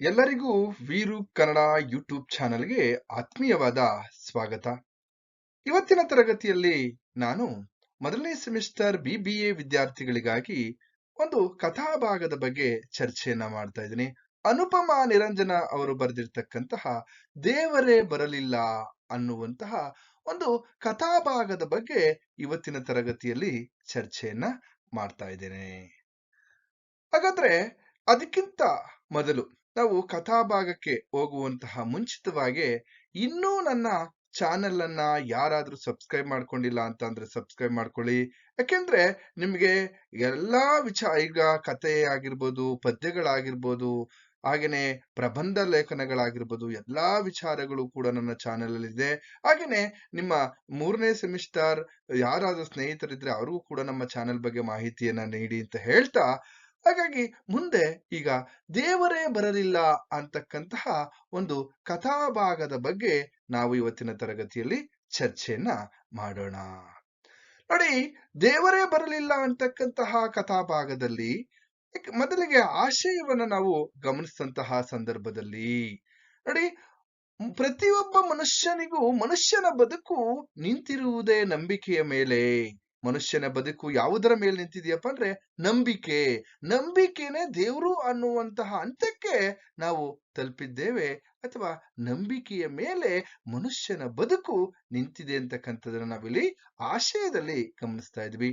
ಎಲ್ಲರಿಗೂ ವೀರು ಕನ್ನಡ ಯೂಟ್ಯೂಬ್ ಚಾನೆಲ್ಗೆ ಆತ್ಮೀಯವಾದ ಸ್ವಾಗತ. ಇವತ್ತಿನ ತರಗತಿಯಲ್ಲಿ ನಾನು ಮೊದಲನೇ ಸೆಮಿಸ್ಟರ್ ಬಿ ಬಿ ಎ ವಿದ್ಯಾರ್ಥಿಗಳಿಗಾಗಿ ಒಂದು ಕಥಾಭಾಗದ ಬಗ್ಗೆ ಚರ್ಚೆಯನ್ನ ಮಾಡ್ತಾ ಇದ್ದೀನಿ. ಅನುಪಮ ನಿರಂಜನ ಅವರು ಬರೆದಿರ್ತಕ್ಕಂತಹ ದೇವರೇ ಬರಲಿಲ್ಲ ಅನ್ನುವಂತಹ ಒಂದು ಕಥಾಭಾಗದ ಬಗ್ಗೆ ಇವತ್ತಿನ ತರಗತಿಯಲ್ಲಿ ಚರ್ಚೆಯನ್ನ ಮಾಡ್ತಾ ಇದ್ದೇನೆ. ಹಾಗಾದ್ರೆ ಅದಕ್ಕಿಂತ ಮೊದಲು ನಾವು ಕಥಾಭಾಗಕ್ಕೆ ಹೋಗುವಂತಹ ಮುಂಚಿತವಾಗಿ ಇನ್ನೂ ನನ್ನ ಚಾನೆಲ್ ಅನ್ನ ಯಾರಾದ್ರೂ ಸಬ್ಸ್ಕ್ರೈಬ್ ಮಾಡ್ಕೊಂಡಿಲ್ಲ ಅಂತ ಅಂದ್ರೆ ಸಬ್ಸ್ಕ್ರೈಬ್ ಮಾಡ್ಕೊಳ್ಳಿ. ಯಾಕೆಂದ್ರೆ ನಿಮ್ಗೆ ಎಲ್ಲಾ ವಿಚಾರ ಈಗ ಕಥೆ ಆಗಿರ್ಬೋದು, ಪದ್ಯಗಳಾಗಿರ್ಬೋದು, ಹಾಗೇನೆ ಪ್ರಬಂಧ ಲೇಖನಗಳಾಗಿರ್ಬೋದು, ಎಲ್ಲಾ ವಿಚಾರಗಳು ಕೂಡ ನನ್ನ ಚಾನೆಲ್ ಅಲ್ಲಿ ಇದೆ. ಹಾಗೇನೆ ನಿಮ್ಮ ಮೂರನೇ ಸೆಮಿಸ್ಟರ್ ಯಾರಾದ್ರೂ ಸ್ನೇಹಿತರಿದ್ರೆ ಅವ್ರಿಗೂ ಕೂಡ ನಮ್ಮ ಚಾನೆಲ್ ಬಗ್ಗೆ ಮಾಹಿತಿಯನ್ನ ನೀಡಿ ಅಂತ ಹೇಳ್ತಾ ಹಾಗಾಗಿ ಮುಂದೆ ಈಗ ದೇವರೇ ಬರಲಿಲ್ಲ ಅಂತಕ್ಕಂತಹ ಒಂದು ಕಥಾಭಾಗದ ಬಗ್ಗೆ ನಾವು ಇವತ್ತಿನ ತರಗತಿಯಲ್ಲಿ ಚರ್ಚೆಯನ್ನ ಮಾಡೋಣ. ನೋಡಿ, ದೇವರೇ ಬರಲಿಲ್ಲ ಅಂತಕ್ಕಂತಹ ಕಥಾಭಾಗದಲ್ಲಿ ಮೊದಲಿಗೆ ಆಶಯವನ್ನ ನಾವು ಗಮನಿಸಿದಂತಹ ಸಂದರ್ಭದಲ್ಲಿ, ನೋಡಿ, ಪ್ರತಿಯೊಬ್ಬ ಮನುಷ್ಯನಿಗೂ ಮನುಷ್ಯನ ಬದುಕು ನಿಂತಿರುವುದೇ ನಂಬಿಕೆಯ ಮೇಲೆ. ಮನುಷ್ಯನ ಬದುಕು ಯಾವುದರ ಮೇಲೆ ನಿಂತಿದೆಯಪ್ಪ ಅಂದ್ರೆ ನಂಬಿಕೆ. ನಂಬಿಕೆನೆ ದೇವರು ಅನ್ನುವಂತಹ ಹಂತಕ್ಕೆ ನಾವು ತಲುಪಿದ್ದೇವೆ ಅಥವಾ ನಂಬಿಕೆಯ ಮೇಲೆ ಮನುಷ್ಯನ ಬದುಕು ನಿಂತಿದೆ ಅಂತಕ್ಕಂಥದನ್ನ ನಾವಿಲ್ಲಿ ಆಶಯದಲ್ಲಿ ಗಮನಿಸ್ತಾ ಇದ್ವಿ.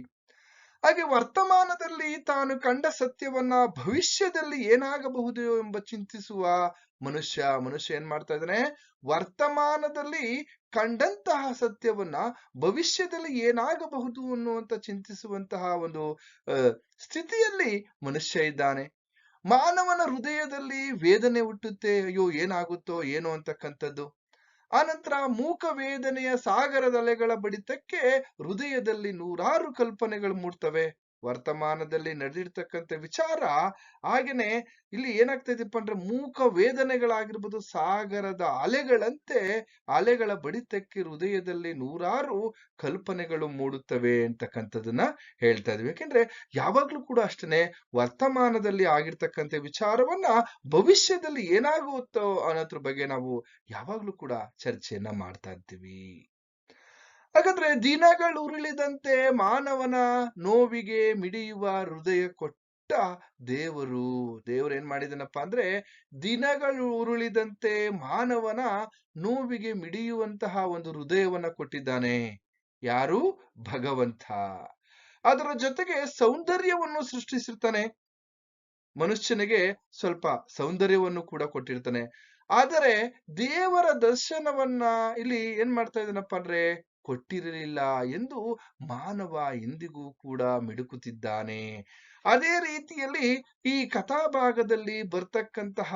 ಹಾಗೆ ವರ್ತಮಾನದಲ್ಲಿ ತಾನು ಕಂಡ ಸತ್ಯವನ್ನ ಭವಿಷ್ಯದಲ್ಲಿ ಏನಾಗಬಹುದು ಎಂಬ ಚಿಂತಿಸುವ ಮನುಷ್ಯ ಮನುಷ್ಯ ಏನ್ ಮಾಡ್ತಾ ಇದ್ದಾನೆ? ವರ್ತಮಾನದಲ್ಲಿ ಕಂಡಂತಹ ಸತ್ಯವನ್ನ ಭವಿಷ್ಯದಲ್ಲಿ ಏನಾಗಬಹುದು ಅನ್ನುವಂತ ಚಿಂತಿಸುವಂತಹ ಒಂದು ಸ್ಥಿತಿಯಲ್ಲಿ ಮನುಷ್ಯ ಇದ್ದಾನೆ. ಮಾನವನ ಹೃದಯದಲ್ಲಿ ವೇದನೆ ಹುಟ್ಟುತ್ತೆ, ಅಯ್ಯೋ ಏನಾಗುತ್ತೋ, ಏನೋ ಅಂತಕ್ಕಂಥದ್ದು. ಆನಂತರ ಮೂಕ ವೇದನೆಯ ಸಾಗರದಲೆಗಳ ಬಡಿತಕ್ಕೆ ಹೃದಯದಲ್ಲಿ ನೂರಾರು ಕಲ್ಪನೆಗಳು ಮೂಡ್ತವೆ. ವರ್ತಮಾನದಲ್ಲಿ ನಡೆದಿರ್ತಕ್ಕಂಥ ವಿಚಾರ, ಹಾಗೇನೆ ಇಲ್ಲಿ ಏನಾಗ್ತಾ ಅಂದ್ರೆ ಮೂಕ ವೇದನೆಗಳಾಗಿರ್ಬೋದು, ಸಾಗರದ ಅಲೆಗಳಂತೆ ಅಲೆಗಳ ಬಡಿತಕ್ಕೆ ಹೃದಯದಲ್ಲಿ ನೂರಾರು ಕಲ್ಪನೆಗಳು ಮೂಡುತ್ತವೆ ಅಂತಕ್ಕಂಥದ್ದನ್ನ ಹೇಳ್ತಾ ಇದ್ವಿ ಯಾಕೆಂದ್ರೆ ಯಾವಾಗ್ಲೂ ಕೂಡ ಅಷ್ಟೇನೆ ವರ್ತಮಾನದಲ್ಲಿ ಆಗಿರ್ತಕ್ಕಂಥ ವಿಚಾರವನ್ನ ಭವಿಷ್ಯದಲ್ಲಿ ಏನಾಗುತ್ತೋ ಅನ್ನೋದ್ರ ಬಗ್ಗೆ ನಾವು ಯಾವಾಗ್ಲೂ ಕೂಡ ಚರ್ಚೆಯನ್ನ ಮಾಡ್ತಾ ಇರ್ತೀವಿ ಹಾಗಾದ್ರೆ ದಿನಗಳು ಉರುಳಿದಂತೆ ಮಾನವನ ನೋವಿಗೆ ಮಿಡಿಯುವ ಹೃದಯ ಕೊಟ್ಟ ದೇವರು. ದೇವರು ಏನ್ ಮಾಡಿದನಪ್ಪ ಅಂದ್ರೆ ದಿನಗಳು ಉರುಳಿದಂತೆ ಮಾನವನ ನೋವಿಗೆ ಮಿಡಿಯುವಂತಹ ಒಂದು ಹೃದಯವನ್ನ ಕೊಟ್ಟಿದ್ದಾನೆ. ಯಾರು? ಭಗವಂತ. ಅದರ ಜೊತೆಗೆ ಸೌಂದರ್ಯವನ್ನು ಸೃಷ್ಟಿಸಿರ್ತಾನೆ. ಮನುಷ್ಯನಿಗೆ ಸ್ವಲ್ಪ ಸೌಂದರ್ಯವನ್ನು ಕೂಡ ಕೊಟ್ಟಿರ್ತಾನೆ. ಆದರೆ ದೇವರ ದರ್ಶನವನ್ನ ಇಲ್ಲಿ ಏನ್ ಮಾಡ್ತಾ ಇದ್ದಾನಪ್ಪ ಅಂದ್ರೆ ಕೊಟ್ಟಿರಲಿಲ್ಲ ಎಂದು ಮಾನವ ಎಂದಿಗೂ ಕೂಡ ಮಿಡುಕುತ್ತಿದ್ದಾನೆ. ಅದೇ ರೀತಿಯಲ್ಲಿ ಈ ಕಥಾಭಾಗದಲ್ಲಿ ಬರ್ತಕ್ಕಂತಹ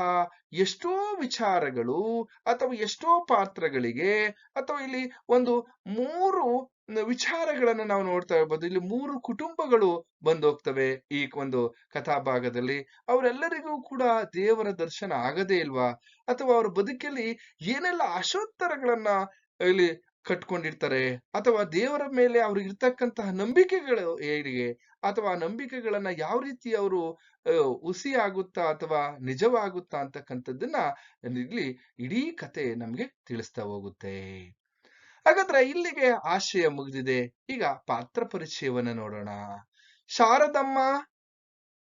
ಎಷ್ಟೋ ವಿಚಾರಗಳು ಅಥವಾ ಎಷ್ಟೋ ಪಾತ್ರಗಳಿಗೆ ಅಥವಾ ಇಲ್ಲಿ ಒಂದು ಮೂರು ವಿಚಾರಗಳನ್ನು ನಾವು ನೋಡ್ತಾ ಇರ್ಬೋದು. ಇಲ್ಲಿ ಮೂರು ಕುಟುಂಬಗಳು ಬಂದೋಗ್ತವೆ ಈ ಒಂದು ಕಥಾಭಾಗದಲ್ಲಿ. ಅವರೆಲ್ಲರಿಗೂ ಕೂಡ ದೇವರ ದರ್ಶನ ಆಗದೇ ಇಲ್ವಾ? ಅಥವಾ ಅವರ ಬದುಕಲ್ಲಿ ಏನೆಲ್ಲ ಅಶೋತ್ತರಗಳನ್ನ ಇಲ್ಲಿ ಕಟ್ಕೊಂಡಿರ್ತಾರೆ. ಅಥವಾ ದೇವರ ಮೇಲೆ ಅವ್ರಿಗೆ ಇರ್ತಕ್ಕಂತಹ ನಂಬಿಕೆಗಳು ಹೇಗೆ ಅಥವಾ ನಂಬಿಕೆಗಳನ್ನ ಯಾವ ರೀತಿ ಅವರು ಹುಸಿ ಆಗುತ್ತಾ ಅಥವಾ ನಿಜವಾಗುತ್ತಾ ಅಂತಕ್ಕಂಥದ್ದನ್ನ ಇಲ್ಲಿ ಇಡೀ ಕತೆ ನಮ್ಗೆ ತಿಳಿಸ್ತಾ ಹೋಗುತ್ತೆ. ಹಾಗಾದ್ರೆ ಇಲ್ಲಿಗೆ ಆಶಯ ಮುಗಿದಿದೆ. ಈಗ ಪಾತ್ರ ಪರಿಚಯವನ್ನ ನೋಡೋಣ. ಶಾರದಮ್ಮ,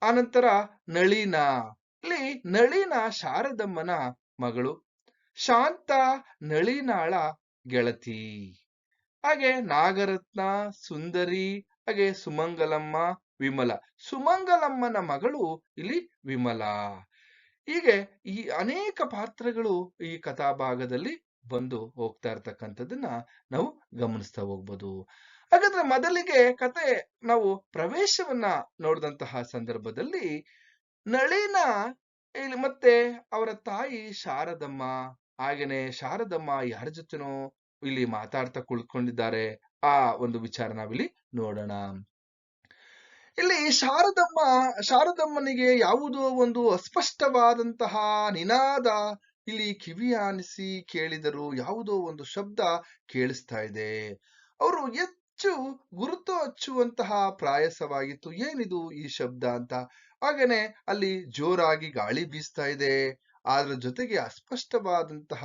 ಆನಂತರ ನಳಿನ. ಇಲ್ಲಿ ನಳಿನ ಶಾರದಮ್ಮನ ಮಗಳು. ಶಾಂತ, ನಳಿನಾಳ ಗೆಳತಿ. ಹಾಗೆ ನಾಗರತ್ನ, ಸುಂದರಿ, ಹಾಗೆ ಸುಮಂಗಲಮ್ಮ, ವಿಮಲ. ಸುಮಂಗಲಮ್ಮನ ಮಗಳು ಇಲ್ಲಿ ವಿಮಲ. ಹೀಗೆ ಈ ಅನೇಕ ಪಾತ್ರಗಳು ಈ ಕಥಾಭಾಗದಲ್ಲಿ ಬಂದು ಹೋಗ್ತಾ ಇರ್ತಕ್ಕಂಥದ್ದನ್ನ ನಾವು ಗಮನಿಸ್ತಾ ಹೋಗ್ಬೋದು. ಹಾಗಾದ್ರೆ ಮೊದಲಿಗೆ ಕತೆ ನಾವು ಪ್ರವೇಶವನ್ನ ನೋಡಿದಂತಹ ಸಂದರ್ಭದಲ್ಲಿ ನಳಿನ ಇಲ್ಲಿ ಮತ್ತೆ ಅವರ ತಾಯಿ ಶಾರದಮ್ಮ ಹಾಗೇನೆ ಶಾರದಮ್ಮ ಯಾರ ಜೊತೆನೋ ಇಲ್ಲಿ ಮಾತಾಡ್ತಾ ಕುಳಿತುಕೊಂಡಿದ್ದಾರೆ ಆ ಒಂದು ವಿಚಾರ ನಾವಿಲ್ಲಿ ನೋಡೋಣ. ಇಲ್ಲಿ ಶಾರದಮ್ಮ, ಶಾರದಮ್ಮನಿಗೆ ಯಾವುದೋ ಒಂದು ಅಸ್ಪಷ್ಟವಾದಂತಹ ನಿನಾದ ಇಲ್ಲಿ ಕಿವಿ ಆನಿಸಿ ಕೇಳಿದರು ಯಾವುದೋ ಒಂದು ಶಬ್ದ ಕೇಳಿಸ್ತಾ ಇದೆ. ಅವರು ಹೆಚ್ಚು ಗುರುತು ಹಚ್ಚುವಂತಹ ಪ್ರಾಯಸವಾಗಿತ್ತು. ಏನಿದು ಈ ಶಬ್ದ ಅಂತ? ಹಾಗೇನೆ ಅಲ್ಲಿ ಜೋರಾಗಿ ಗಾಳಿ ಬೀಸ್ತಾ ಇದೆ. ಅದ್ರ ಜೊತೆಗೆ ಅಸ್ಪಷ್ಟವಾದಂತಹ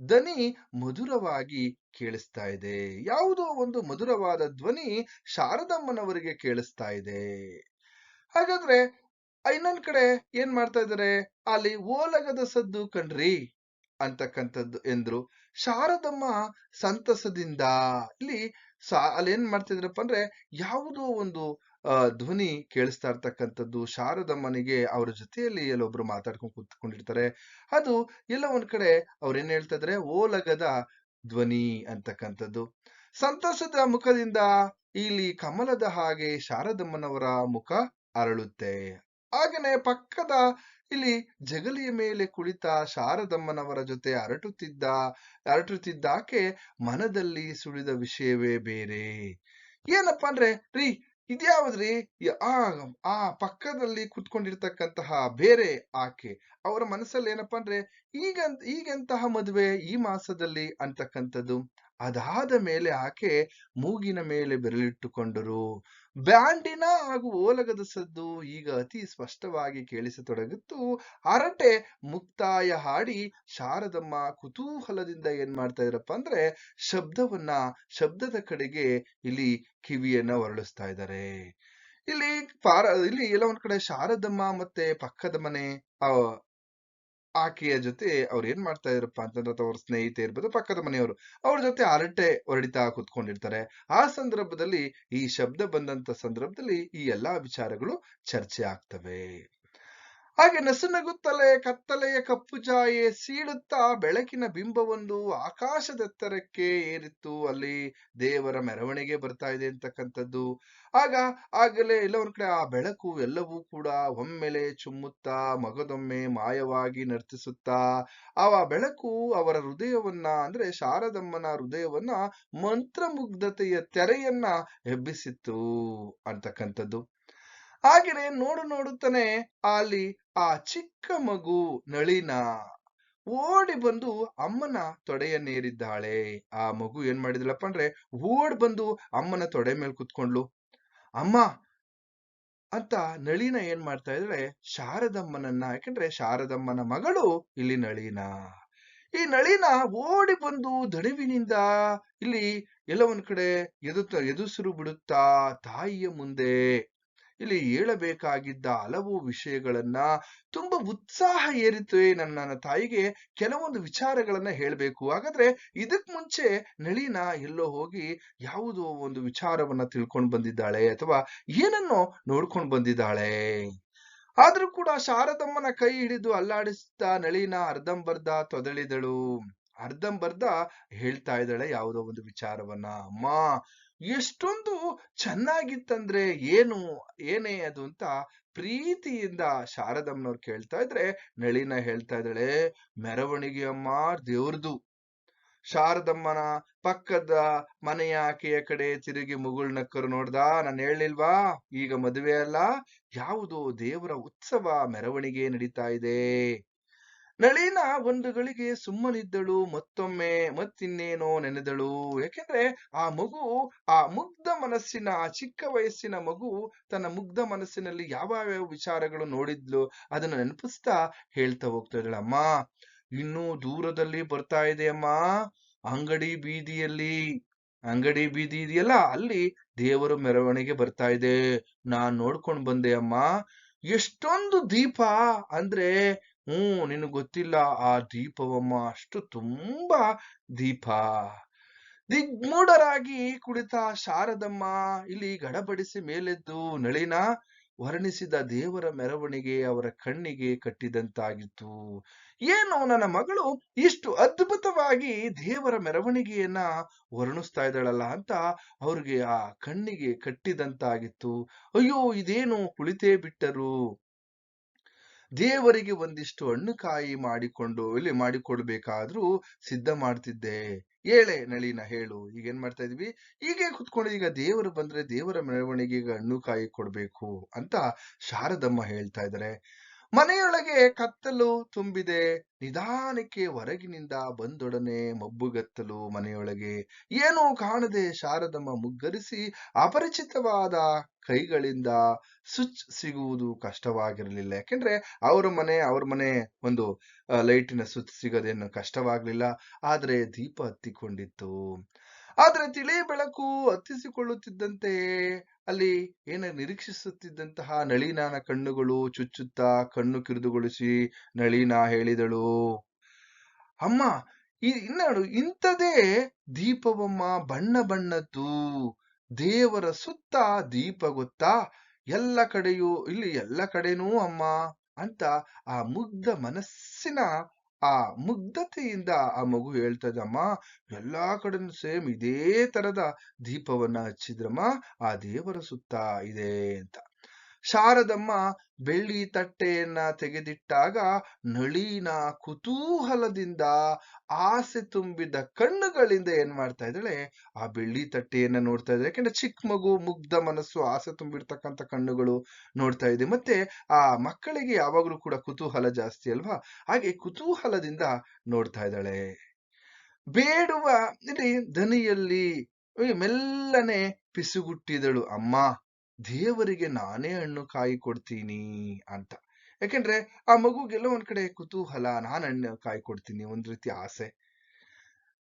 ಧ್ವನಿ ಮಧುರವಾಗಿ ಕೇಳಿಸ್ತಾ ಇದೆ. ಯಾವುದೋ ಒಂದು ಮಧುರವಾದ ಧ್ವನಿ ಶಾರದಮ್ಮನವರಿಗೆ ಕೇಳಿಸ್ತಾ ಇದೆ. ಹಾಗಾದ್ರೆ ಇನ್ನೊಂದ್ ಕಡೆ ಏನ್ ಮಾಡ್ತಾ ಇದಾರೆ ಅಲ್ಲಿ ಓಲಗದ ಸದ್ದು ಕಣ್ರಿ ಅಂತಕ್ಕಂಥದ್ದು ಎಂದ್ರು. ಶಾರದಮ್ಮ ಸಂತಸದಿಂದ ಇಲ್ಲಿ ಸಾ ಅಲ್ಲಿ ಏನ್ ಮಾಡ್ತಿದ್ರಪ್ಪ ಅಂದ್ರೆ ಯಾವುದೋ ಒಂದು ಧ್ವನಿ ಕೇಳಿಸ್ತಾ ಇರ್ತಕ್ಕಂಥದ್ದು ಶಾರದಮ್ಮನಿಗೆ ಅವ್ರ ಜೊತೆಯಲ್ಲಿ ಎಲ್ಲೊಬ್ರು ಮಾತಾಡ್ಕೊಂಡು ಕೂತ್ಕೊಂಡಿರ್ತಾರೆ. ಅದು ಎಲ್ಲ ಒಂದ್ ಕಡೆ ಅವ್ರ ಏನ್ ಹೇಳ್ತಾ ಇದಾರೆ? ಓಲಗದ ಧ್ವನಿ ಅಂತಕ್ಕಂಥದ್ದು. ಸಂತೋಷದ ಮುಖದಿಂದ ಇಲ್ಲಿ ಕಮಲದ ಹಾಗೆ ಶಾರದಮ್ಮನವರ ಮುಖ ಅರಳುತ್ತೆ. ಹಾಗೇನೆ ಪಕ್ಕದ ಇಲ್ಲಿ ಜಗಲಿಯ ಮೇಲೆ ಕುಳಿತ ಶಾರದಮ್ಮನವರ ಜೊತೆ ಅರಟುತ್ತಿದ್ದ, ಅರಟುತ್ತಿದ್ದಾಕೆ ಮನದಲ್ಲಿ ಸುಳಿದ ವಿಷಯವೇ ಬೇರೆ. ಏನಪ್ಪಾ ಅಂದ್ರೆ ರೀ ಇದ್ಯಾವುದ್ರಿ? ಆ ಆ ಪಕ್ಕದಲ್ಲಿ ಕುತ್ಕೊಂಡಿರ್ತಕ್ಕಂತಹ ಬೇರೆ ಆಕೆ. ಅವರ ಮನಸ್ಸಲ್ಲಿ ಏನಪ್ಪಾ ಅಂದ್ರೆ ಈಗ ಈಗೆಂತಹ ಮದುವೆ ಈ ಮಾಸದಲ್ಲಿ ಅಂತಕ್ಕಂಥದ್ದು. ಅದಾದ ಮೇಲೆ ಆಕೆ ಮೂಗಿನ ಮೇಲೆ ಬೆರಳಿಟ್ಟುಕೊಂಡರು. ಬ್ಯಾಂಡಿನ ಹಾಗೂ ಓಲಗದ ಸದ್ದು ಈಗ ಅತಿ ಸ್ಪಷ್ಟವಾಗಿ ಕೇಳಿಸತೊಡಗಿತ್ತು. ಹರಟೆ ಮುಕ್ತಾಯ ಹಾಡಿ ಶಾರದಮ್ಮ ಕುತೂಹಲದಿಂದ ಏನ್ ಮಾಡ್ತಾ ಇದ್ರಪ್ಪ ಅಂದ್ರೆ ಶಬ್ದವನ್ನ ಶಬ್ದದ ಕಡೆಗೆ ಇಲ್ಲಿ ಕಿವಿಯನ್ನ ಹೊರಳಿಸ್ತಾ ಇದ್ದಾರೆ. ಇಲ್ಲಿ ಪಾರ, ಇಲ್ಲಿ ಎಲ್ಲ ಒಂದ್ ಕಡೆ ಶಾರದಮ್ಮ ಮತ್ತೆ ಪಕ್ಕದ ಮನೆ, ಆ ಆಕೆಯ ಜೊತೆ ಅವ್ರು ಏನ್ ಮಾಡ್ತಾ ಇದ್ರಪ್ಪ ಅಂತಂದ್ರೆ ಅಥವಾ ಅವ್ರ ಸ್ನೇಹಿತೆ ಇರ್ಬೋದು, ಪಕ್ಕದ ಮನೆಯವರು, ಅವ್ರ ಜೊತೆ ಹರಟೆ ಹೊರಡಿತಾ ಕುತ್ಕೊಂಡಿರ್ತಾರೆ. ಆ ಸಂದರ್ಭದಲ್ಲಿ ಈ ಶಬ್ದ ಬಂದಂತ ಸಂದರ್ಭದಲ್ಲಿ ಈ ಎಲ್ಲಾ ವಿಚಾರಗಳು ಚರ್ಚೆ ಆಗ್ತವೆ. ಹಾಗೆ ನಸುನಗುತ್ತಲೇ ಕತ್ತಲೆಯ ಕಪ್ಪು ಛಾಯೆ ಸೀಳುತ್ತಾ ಬೆಳಕಿನ ಬಿಂಬವೊಂದು ಆಕಾಶದೆತ್ತರಕ್ಕೆ ಏರಿತ್ತು. ಅಲ್ಲಿ ದೇವರ ಮೆರವಣಿಗೆ ಬರ್ತಾ ಇದೆ ಅಂತಕ್ಕಂಥದ್ದು. ಆಗ ಆಗಲೇ ಎಲ್ಲ ಒಂದ್ ಕಡೆ ಆ ಬೆಳಕು ಎಲ್ಲವೂ ಕೂಡ ಒಮ್ಮೆಲೆ ಚುಮ್ಮುತ್ತಾ, ಮಗದೊಮ್ಮೆ ಮಾಯವಾಗಿ ನರ್ತಿಸುತ್ತಾ ಆ ಬೆಳಕು ಅವರ ಹೃದಯವನ್ನ, ಅಂದ್ರೆ ಶಾರದಮ್ಮನ ಹೃದಯವನ್ನ ಮಂತ್ರಮುಗ್ಧತೆಯ ತೆರೆಯನ್ನ ಎಬ್ಬಿಸಿತ್ತು ಅಂತಕ್ಕಂಥದ್ದು. ಹಾಗೆಯೇ ನೋಡು ನೋಡುತ್ತಾನೆ ಅಲ್ಲಿ ಆ ಚಿಕ್ಕ ಮಗು ನಳಿನ. ಓಡಿ ಬಂದು ಅಮ್ಮನ ತೊಡೆಯನ್ನೇರಿದ್ದಾಳೆ ಆ ಮಗು ಏನ್ ಮಾಡಿದ್ಲಪ್ಪ ಅಂದ್ರೆ ಓಡ್ ಬಂದು ಅಮ್ಮನ ತೊಡೆ ಮೇಲೆ ಕುತ್ಕೊಂಡ್ಲು. ಅಮ್ಮ! ಅಂತ ನಳಿನ ಏನ್ ಮಾಡ್ತಾ ಇದ್ರೆ ಶಾರದಮ್ಮನನ್ನ, ಯಾಕಂದ್ರೆ ಶಾರದಮ್ಮನ ಮಗಳು ಇಲ್ಲಿ ನಳಿನ. ಈ ನಳಿನ ಓಡಿ ಬಂದು ದಣಿವಿನಿಂದ ಇಲ್ಲಿ ಎಲ್ಲ ಒಂದ್ ಕಡೆ ಎದುತ್ತ, ಎದುಸಿರು ಬಿಡುತ್ತಾ ತಾಯಿಯ ಮುಂದೆ. ಇಲ್ಲಿ ಹೇಳಬೇಕಾಗಿದ್ದ ಹಲವು ವಿಷಯಗಳನ್ನ ತುಂಬಾ ಉತ್ಸಾಹ ಏರಿತು ನನ್ನ ನನ್ನ ತಾಯಿಗೆ ಕೆಲವೊಂದು ವಿಚಾರಗಳನ್ನ ಹೇಳಬೇಕು. ಹಾಗಾದ್ರೆ ಇದಕ್ ಮುಂಚೆ ನಳಿನ ಎಲ್ಲೋ ಹೋಗಿ ಯಾವುದೋ ಒಂದು ವಿಚಾರವನ್ನ ತಿಳ್ಕೊಂಡು ಬಂದಿದ್ದಾಳೆ ಅಥವಾ ಏನನ್ನೋ ನೋಡ್ಕೊಂಡು ಬಂದಿದ್ದಾಳೆ. ಆದ್ರೂ ಕೂಡ ಶಾರದಮ್ಮನ ಕೈ ಹಿಡಿದು ಅಲ್ಲಾಡಿಸ್ತಾ ನಳಿನ ಅರ್ಧಂಬರ್ಧ ತೊದಳಿದಳು. ಅರ್ಧಂಬರ್ಧ ಹೇಳ್ತಾ ಇದ್ದಾಳೆ ಯಾವುದೋ ಒಂದು ವಿಚಾರವನ್ನ. ಅಮ್ಮ ಎಷ್ಟೊಂದು ಚೆನ್ನಾಗಿತ್ತಂದ್ರೆ ಏನು, ಏನೇ ಅದು ಅಂತ ಪ್ರೀತಿಯಿಂದ ಶಾರದಮ್ಮನವ್ರು ಕೇಳ್ತಾ ಇದ್ರೆ ನಳಿನ ಹೇಳ್ತಾ ಇದ್ದಾಳೆ, ಮೆರವಣಿಗೆ ಅಮ್ಮ, ದೇವ್ರದು. ಶಾರದಮ್ಮನ ಪಕ್ಕದ ಮನೆಯ ಆಕೆಯ ಕಡೆ ತಿರುಗಿ ಮುಗುಳ್ ನಕ್ಕರು ನೋಡ್ದ, ನಾನು ಹೇಳಿಲ್ವಾ ಈಗ ಮದುವೆ ಅಲ್ಲ. ಯಾವುದೋ ದೇವರ ಉತ್ಸವ, ಮೆರವಣಿಗೆ ನಡೀತಾ ಇದೆ. ನಳಿನ ಒಂದು ಗಳಿಗೆ ಸುಮ್ಮನಿದ್ದಳು, ಮತ್ತೊಮ್ಮೆ ಮತ್ತಿನ್ನೇನೋ ನೆನೆದಳು. ಯಾಕೆಂದ್ರೆ ಆ ಮಗು, ಆ ಮುಗ್ಧ ಮನಸ್ಸಿನ, ಆ ಚಿಕ್ಕ ವಯಸ್ಸಿನ ಮಗು ತನ್ನ ಮುಗ್ಧ ಮನಸ್ಸಿನಲ್ಲಿ ಯಾವ ಯಾವ ವಿಚಾರಗಳು ನೋಡಿದ್ಲು, ಅದನ್ನು ನೆನಪಿಸ್ತಾ ಹೇಳ್ತಾ ಹೋಗ್ತಾ ಇದ್ದಾಳೆ. ಅಮ್ಮ, ಇನ್ನೂ ದೂರದಲ್ಲಿ ಬರ್ತಾ ಇದೆ ಅಮ್ಮ. ಅಂಗಡಿ ಬೀದಿಯಲ್ಲಿ, ಅಂಗಡಿ ಬೀದಿ ಇದೆಯಲ್ಲ, ಅಲ್ಲಿ ದೇವರ ಮೆರವಣಿಗೆ ಬರ್ತಾ ಇದೆ. ನಾನ್ ನೋಡ್ಕೊಂಡ್ ಬಂದೆ ಅಮ್ಮ. ಎಷ್ಟೊಂದು ದೀಪ ಅಂದ್ರೆ ಹ್ಮ್ ನಿನಗ್ ಗೊತ್ತಿಲ್ಲ, ಆ ದೀಪವಮ್ಮ ಅಷ್ಟು ತುಂಬಾ ದೀಪ. ದಿಗ್ಮೂಢರಾಗಿ ಕುಳಿತ ಶಾರದಮ್ಮ ಇಲ್ಲಿ ಗಡಬಡಿಸಿ ಮೇಲೆದ್ದು ನಳಿನ ವರ್ಣಿಸಿದ ದೇವರ ಮೆರವಣಿಗೆ ಅವರ ಕಣ್ಣಿಗೆ ಕಟ್ಟಿದಂತಾಗಿತ್ತು. ಏನು ನನ್ನ ಮಗಳು ಇಷ್ಟು ಅದ್ಭುತವಾಗಿ ದೇವರ ಮೆರವಣಿಗೆಯನ್ನ ವರ್ಣಿಸ್ತಾ ಇದ್ದಾಳಲ್ಲ ಅಂತ ಅವ್ರಿಗೆ ಆ ಕಣ್ಣಿಗೆ ಕಟ್ಟಿದಂತಾಗಿತ್ತು. ಅಯ್ಯೋ, ಇದೇನು ಕುಳಿತೇ ಬಿಟ್ಟರು. ದೇವರಿಗೆ ಒಂದಿಷ್ಟು ಹಣ್ಣುಕಾಯಿ ಮಾಡಿಕೊಂಡು ಇಲ್ಲಿ ಮಾಡಿಕೊಡ್ಬೇಕಾದ್ರೂ ಸಿದ್ಧ ಮಾಡ್ತಿದ್ದೆ. ಹೇಳೆ ನಳಿನ ಹೇಳು. ಈಗ ಏನ್ ಮಾಡ್ತಾ ಇದೀವಿ? ಹೀಗೆ ಕುತ್ಕೊಂಡು ಈಗ ದೇವರು ಬಂದ್ರೆ ದೇವರ ಮೆರವಣಿಗೆಗೆ ಹಣ್ಣು ಕಾಯಿ ಕೊಡ್ಬೇಕು ಅಂತ ಶಾರದಮ್ಮ ಹೇಳ್ತಾ ಇದ್ದಾರೆ. ಮನೆಯೊಳಗೆ ಕತ್ತಲು ತುಂಬಿದೆ. ನಿಧಾನಕ್ಕೆ ಹೊರಗಿನಿಂದ ಬಂದೊಡನೆ ಮಬ್ಬುಗತ್ತಲು ಮನೆಯೊಳಗೆ. ಏನೂ ಕಾಣದೆ ಶಾರದಮ್ಮ ಮುಗ್ಗರಿಸಿ ಅಪರಿಚಿತವಾದ ಕೈಗಳಿಂದ ಸ್ವಿಚ್ ಸಿಗುವುದು ಕಷ್ಟವಾಗಿರಲಿಲ್ಲ. ಯಾಕೆಂದ್ರೆ ಅವರ ಮನೆ, ಅವ್ರ ಮನೆ ಒಂದು ಲೈಟಿನ ಸ್ವಿಚ್ ಸಿಗೋದೇನು ಕಷ್ಟವಾಗಲಿಲ್ಲ. ಆದರೆ ದೀಪ ಹತ್ತಿಕೊಂಡಿತ್ತು. ಆದ್ರೆ ತಿಳಿ ಬೆಳಕು ಹತ್ತಿಸಿಕೊಳ್ಳುತ್ತಿದ್ದಂತೆ ಅಲ್ಲಿ ಏನ ನಿರೀಕ್ಷಿಸುತ್ತಿದ್ದಂತಹ ನಳಿನಾನ ಕಣ್ಣುಗಳು ಚುಚ್ಚುತ್ತಾ ಕಣ್ಣು ಕಿರಿದುಗೊಳಿಸಿ ನಳಿನ ಹೇಳಿದಳು, ಅಮ್ಮ, ಈ ಇನ್ನಾಡು ಇಂಥದೇ ದೀಪವಮ್ಮ ಬಣ್ಣ ಬಣ್ಣದ್ದು, ದೇವರ ಸುತ್ತ ದೀಪ ಗೊತ್ತಾ? ಎಲ್ಲ ಕಡೆಯೂ, ಇಲ್ಲಿ ಎಲ್ಲ ಕಡೆನೂ ಅಮ್ಮ ಅಂತ ಆ ಮುಗ್ಧ ಮನಸ್ಸಿನ ಆ ಮುಗ್ಧತೆಯಿಂದ ಆ ಮಗು ಹೇಳ್ತಾ ಅಮ್ಮ, ಎಲ್ಲಾ ಕಡೆನೂ ಸೇಮ್ ಇದೇ ತರದ ದೀಪವನ್ನ ಹಚ್ಚಿದ್ರಮ್ಮ, ಆ ದೇವರ ಸುತ್ತ ಇದೆ ಅಂತ. ಶಾರದಮ್ಮ ಬೆಳ್ಳಿ ತಟ್ಟೆಯನ್ನ ತೆಗೆದಿಟ್ಟಾಗ ನಳಿನ ಕುತೂಹಲದಿಂದ ಆಸೆ ತುಂಬಿದ ಕಣ್ಣುಗಳಿಂದ ಏನ್ ಮಾಡ್ತಾ ಇದ್ದಾಳೆ? ಆ ಬೆಳ್ಳಿ ತಟ್ಟೆಯನ್ನ ನೋಡ್ತಾ ಇದ್ದಾಳೆ. ಯಾಕಂದ್ರೆ ಚಿಕ್ಕ ಮಗು, ಮುಗ್ಧ ಮನಸ್ಸು, ಆಸೆ ತುಂಬಿರ್ತಕ್ಕಂಥ ಕಣ್ಣುಗಳು ನೋಡ್ತಾ ಇದೆ. ಮತ್ತೆ ಆ ಮಕ್ಕಳಿಗೆ ಯಾವಾಗ್ಲೂ ಕೂಡ ಕುತೂಹಲ ಜಾಸ್ತಿ ಅಲ್ವಾ? ಹಾಗೆ ಕುತೂಹಲದಿಂದ ನೋಡ್ತಾ ಇದ್ದಾಳೆ. ಬೇಡುವ, ಇಲ್ಲಿ ದನಿಯಲ್ಲಿ ಮೆಲ್ಲನೆ ಪಿಸುಗುಟ್ಟಿದಳು. ಅಮ್ಮ ದೇವರಿಗೆ ನಾನೇ ಹಣ್ಣು ಕಾಯಿ ಕೊಡ್ತೀನಿ ಅಂತ. ಯಾಕೆಂದ್ರೆ ಆ ಮಗುಗೆಲ್ಲ ಒಂದ್ ಕಡೆ ಕುತೂಹಲ, ನಾನು ಹಣ್ಣು ಕಾಯಿ ಕೊಡ್ತೀನಿ ಒಂದ್ ರೀತಿ ಆಸೆ.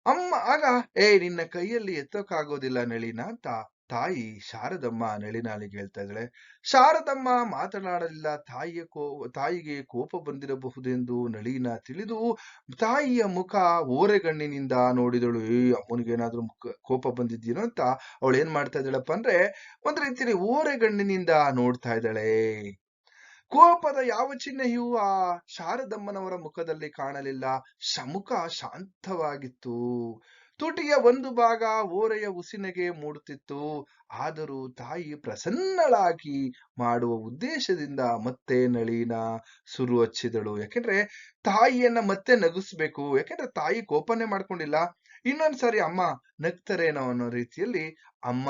ಅಮ್ಮ ಆಗ ಏ ನಿನ್ನ ಕೈಯಲ್ಲಿ ಎತ್ತೋಕ್ಕಾಗೋದಿಲ್ಲ ನಳಿನ ಅಂತ ತಾಯಿ ಶಾರದಮ್ಮ ನಳಿನಾಲಿಗೆ ಹೇಳ್ತಾ ಇದ್ದಾಳೆ, ಶಾರದಮ್ಮ ಮಾತನಾಡಲಿಲ್ಲ, ತಾಯಿಯ ಕೋ, ತಾಯಿಗೆ ಕೋಪ ಬಂದಿರಬಹುದೆಂದು ನಳಿನ ತಿಳಿದು ತಾಯಿಯ ಮುಖ ಓರೆಗಣ್ಣಿನಿಂದ ನೋಡಿದಳು. ಏ, ಅಮ್ಮನಿಗೇನಾದ್ರೂ ಮುಖ, ಕೋಪ ಬಂದಿದ್ದೀನೋ ಅಂತ ಅವಳು ಏನ್ ಮಾಡ್ತಾ ಇದ್ದಾಳಪ್ಪ ಅಂದ್ರೆ, ಒಂದ್ ರೀತಿಯಲ್ಲಿ ಓರೆಗಣ್ಣಿನಿಂದ ನೋಡ್ತಾ ಇದ್ದಾಳೆ. ಕೋಪದ ಯಾವ ಚಿಹ್ನೆಯೂ ಆ ಶಾರದಮ್ಮನವರ ಮುಖದಲ್ಲಿ ಕಾಣಲಿಲ್ಲ. ಶಮುಖ ಶಾಂತವಾಗಿತ್ತು. ತುಟಿಯ ಒಂದು ಭಾಗ ಓರೆಯ ಉಸಿನಗೆ ಮೂಡುತ್ತಿತ್ತು. ಆದರೂ ತಾಯಿ ಪ್ರಸನ್ನಳಾಗಿ ಮಾಡುವ ಉದ್ದೇಶದಿಂದ ಮತ್ತೆ ನಳಿನ ಸುರು ಹಚ್ಚಿದಳು. ಯಾಕೆಂದ್ರೆ ತಾಯಿಯನ್ನ ಮತ್ತೆ ನಗಿಸ್ಬೇಕು. ಯಾಕೆಂದ್ರೆ ತಾಯಿ ಕೋಪನೆ ಮಾಡ್ಕೊಂಡಿಲ್ಲ. ಇನ್ನೊಂದ್ಸರಿ ಅಮ್ಮ ನಗ್ತಾರೇನೋ ಅನ್ನೋ ರೀತಿಯಲ್ಲಿ ಅಮ್ಮ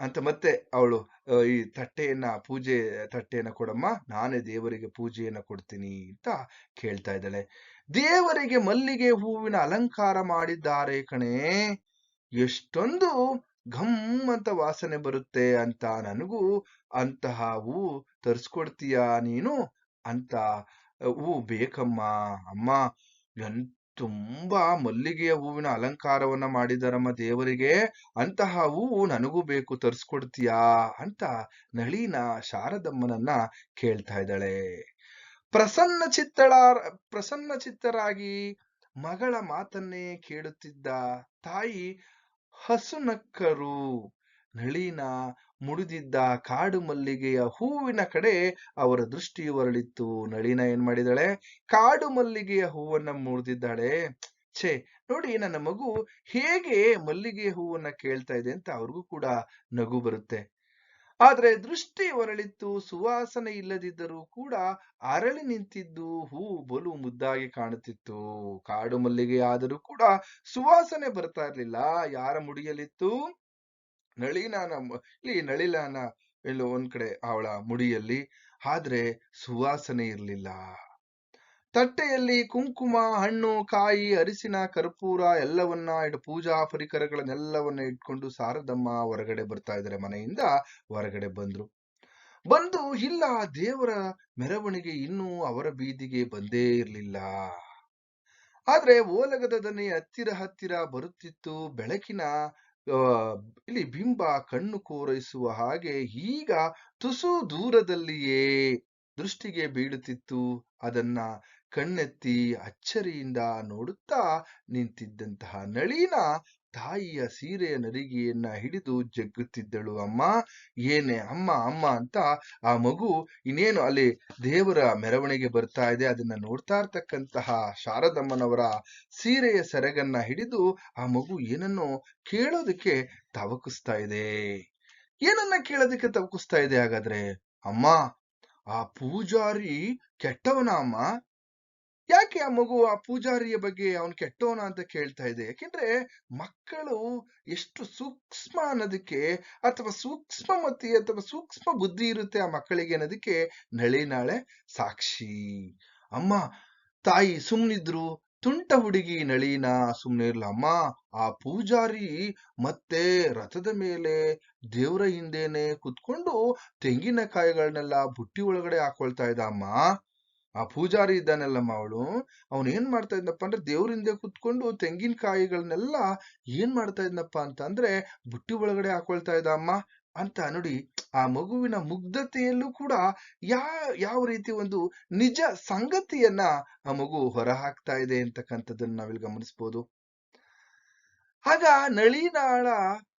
ಅಂತ ಮತ್ತೆ ಅವಳು ಈ ತಟ್ಟೆಯನ್ನ, ಪೂಜೆ ತಟ್ಟೆಯನ್ನ ಕೊಡಮ್ಮ. ನಾನೇ ದೇವರಿಗೆ ಪೂಜೆಯನ್ನ ಕೊಡ್ತೀನಿ ಅಂತ ಕೇಳ್ತಾ ಇದ್ದಾಳೆ. ದೇವರಿಗೆ ಮಲ್ಲಿಗೆ ಹೂವಿನ ಅಲಂಕಾರ ಮಾಡಿದ್ದಾರೆ ಕಣೇ. ಎಷ್ಟೊಂದು ಘಮ್ ಅಂತ ವಾಸನೆ ಬರುತ್ತೆ ಅಂತ ನನಗೂ ಅಂತಹ ಹೂವು ತರಿಸ್ಕೊಡ್ತೀಯ ನೀನು ಅಂತ ಹೂ ಬೇಕಮ್ಮ, ಅಮ್ಮ. ಎನ್, ತುಂಬಾ ಮಲ್ಲಿಗೆಯ ಹೂವಿನ ಅಲಂಕಾರವನ್ನ ಮಾಡಿದಾರಮ್ಮ ದೇವರಿಗೆ. ಅಂತಹ ಹೂವು ನನಗೂ ಬೇಕು, ತರಿಸ್ಕೊಡ್ತೀಯಾ ಅಂತ ನಳಿನ ಶಾರದಮ್ಮನನ್ನ ಕೇಳ್ತಾ ಇದ್ದಾಳೆ. ಪ್ರಸನ್ನ ಚಿತ್ತಳ ಪ್ರಸನ್ನ ಚಿತ್ತರಾಗಿ ಮಗಳ ಮಾತನ್ನೇ ಕೇಳುತ್ತಿದ್ದ ತಾಯಿ ಹಸುನಕ್ಕರು. ನಳಿನ ಮುಡಿದಿದ್ದ ಕಾಡು ಮಲ್ಲಿಗೆಯ ಹೂವಿನ ಕಡೆ ಅವರ ದೃಷ್ಟಿ ಹೊರಳಿತ್ತು. ನಳಿನ ಏನ್ ಮಾಡಿದಾಳೆ? ಕಾಡು ಮಲ್ಲಿಗೆಯ ಹೂವನ್ನ ಮುರಿದಿದ್ದಾಳೆ ಛೇ, ನೋಡಿ ನನ್ನ ಮಗು ಹೇಗೆ ಮಲ್ಲಿಗೆಯ ಹೂವನ್ನ ಕೇಳ್ತಾ ಇದೆ ಅಂತ ಅವ್ರಿಗೂ ಕೂಡ ನಗು ಬರುತ್ತೆ. ಆದ್ರೆ ದೃಷ್ಟಿ ಹೊರಳಿತ್ತು ಸುವಾಸನೆ ಇಲ್ಲದಿದ್ದರೂ ಕೂಡ ಅರಳಿ ನಿಂತಿದ್ದು ಹೂ ಬಲು ಮುದ್ದಾಗಿ ಕಾಣುತ್ತಿತ್ತು. ಕಾಡು ಮಲ್ಲಿಗೆ ಆದರೂ ಕೂಡ ಸುವಾಸನೆ ಬರ್ತಾ ಇರ್ಲಿಲ್ಲ. ಯಾರ ಮುಡಿಯಲಿತ್ತು ನಳಿನಾನ ಇಲ್ಲಿ ನಳಿಲಾನ, ಎಲ್ಲೋ ಒಂದ್ ಕಡೆ ಅವಳ ಮುಡಿಯಲ್ಲಿ. ಆದ್ರೆ ಸುವಾಸನೆ ಇರ್ಲಿಲ್ಲ. ತಟ್ಟೆಯಲ್ಲಿ ಕುಂಕುಮ, ಹಣ್ಣು, ಕಾಯಿ, ಅರಿಸಿನ, ಕರ್ಪೂರ ಎಲ್ಲವನ್ನ ಇಟ್ಟು ಪೂಜಾ ಪರಿಕರಗಳನ್ನೆಲ್ಲವನ್ನ ಇಟ್ಕೊಂಡು ಶಾರದಮ್ಮ ಹೊರಗಡೆ ಬರ್ತಾ ಇದ್ದಾರೆ ಮನೆಯಿಂದ ಹೊರಗಡೆ ಬಂದ್ರು. ಬಂದು ಇಲ್ಲ, ದೇವರ ಮೆರವಣಿಗೆ ಇನ್ನೂ ಅವರ ಬೀದಿಗೆ ಬಂದೇ ಇರಲಿಲ್ಲ. ಆದ್ರೆ ಓಲಗದ ದನಿ ಹತ್ತಿರ ಹತ್ತಿರ ಬರುತ್ತಿತ್ತು. ಬೆಳಕಿನ ಇಲ್ಲಿ ಬಿಂಬ ಕಣ್ಣು ಕೋರೈಸುವ ಹಾಗೆ ಈಗ ತುಸು ದೂರದಲ್ಲಿಯೇ ದೃಷ್ಟಿಗೆ ಬೀಳುತ್ತಿತ್ತು. ಅದನ್ನ ಕಣ್ಣೆತ್ತಿ ಅಚ್ಚರಿಯಿಂದ ನೋಡುತ್ತಾ ನಿಂತಿದ್ದಂತಹ ನಳಿನ ತಾಯಿಯ ಸೀರೆಯ ನರಿಗೆಯನ್ನ ಹಿಡಿದು ಜಗ್ಗುತ್ತಿದ್ದಳು. ಅಮ್ಮ, ಏನೇ ಅಮ್ಮ ಅಮ್ಮ ಅಂತ ಆ ಮಗು ಇನ್ನೇನು ಅಲ್ಲಿ ದೇವರ ಮೆರವಣಿಗೆ ಬರ್ತಾ ಇದೆ, ಅದನ್ನ ನೋಡ್ತಾ ಇರ್ತಕ್ಕಂತಹ ಶಾರದಮ್ಮನವರ ಸೀರೆಯ ಸೆರಗನ್ನ ಹಿಡಿದು ಆ ಮಗು ಏನನ್ನೋ ಕೇಳೋದಕ್ಕೆ ತವಕಿಸ್ತಾ ಇದೆ. ಏನನ್ನ ಕೇಳೋದಕ್ಕೆ ತವಕಿಸ್ತಾ ಇದೆ ಹಾಗಾದ್ರೆ? ಅಮ್ಮ, ಆ ಪೂಜಾರಿ ಕೆಟ್ಟವನ ಅಮ್ಮ? ಯಾಕೆ ಆ ಮಗು ಆ ಪೂಜಾರಿಯ ಬಗ್ಗೆ ಅವನು ಕೆಟ್ಟವನ ಅಂತ ಕೇಳ್ತಾ ಇದೆ? ಯಾಕೆಂದ್ರೆ ಮಕ್ಕಳು ಎಷ್ಟು ಸೂಕ್ಷ್ಮ ಅನ್ನೋದಕ್ಕೆ ಅಥವಾ ಸೂಕ್ಷ್ಮಮತಿ ಅಥವಾ ಸೂಕ್ಷ್ಮ ಬುದ್ಧಿ ಇರುತ್ತೆ ಆ ಮಕ್ಕಳಿಗೆ ಅನ್ನೋದಕ್ಕೆ ನಳಿನಾಳೆ ಸಾಕ್ಷಿ. ಅಮ್ಮ, ತಾಯಿ ಸುಮ್ನಿದ್ರು, ತುಂಟ ಹುಡುಗಿ ನಳಿನ ಸುಮ್ನೆ ಇರ್ಲ. ಅಮ್ಮ, ಆ ಪೂಜಾರಿ ಮತ್ತೆ ರಥದ ಮೇಲೆ ದೇವರ ಹಿಂದೇನೆ ಕುತ್ಕೊಂಡು ತೆಂಗಿನಕಾಯಿಗಳನ್ನೆಲ್ಲ ಬುಟ್ಟಿ ಒಳಗಡೆ ಹಾಕೊಳ್ತಾ ಇದ್ದ. ಅಮ್ಮ ಆ ಪೂಜಾರಿ ಇದ್ದಾನಲ್ಲಮ್ಮ ಅವಳು. ಅವನು ಏನ್ ಮಾಡ್ತಾ ಇದ್ನಪ್ಪ ಅಂದ್ರೆ ದೇವ್ರ ಹಿಂದೆ ಕುತ್ಕೊಂಡು ತೆಂಗಿನಕಾಯಿಗಳನ್ನೆಲ್ಲ ಏನ್ ಮಾಡ್ತಾ ಇದ್ನಪ್ಪ ಅಂತ ಅಂದ್ರೆ ಬುಟ್ಟಿ ಒಳಗಡೆ ಹಾಕೊಳ್ತಾ ಇದ್ದ, ಅಮ್ಮ ಅಂತ ನೋಡಿ ಆ ಮಗುವಿನ ಮುಗ್ಧತೆಯಲ್ಲೂ ಕೂಡ ಯಾ, ಯಾವ ರೀತಿ ಒಂದು ನಿಜ ಸಂಗತಿಯನ್ನ ಆ ಮಗು ಹೊರ ಹಾಕ್ತಾ ಇದೆ ಅಂತಕ್ಕಂಥದ್ದನ್ನ ನಾವಿಲ್ಲಿ ಗಮನಿಸ್ಬೋದು. ಆಗ ನಳಿನಾಳ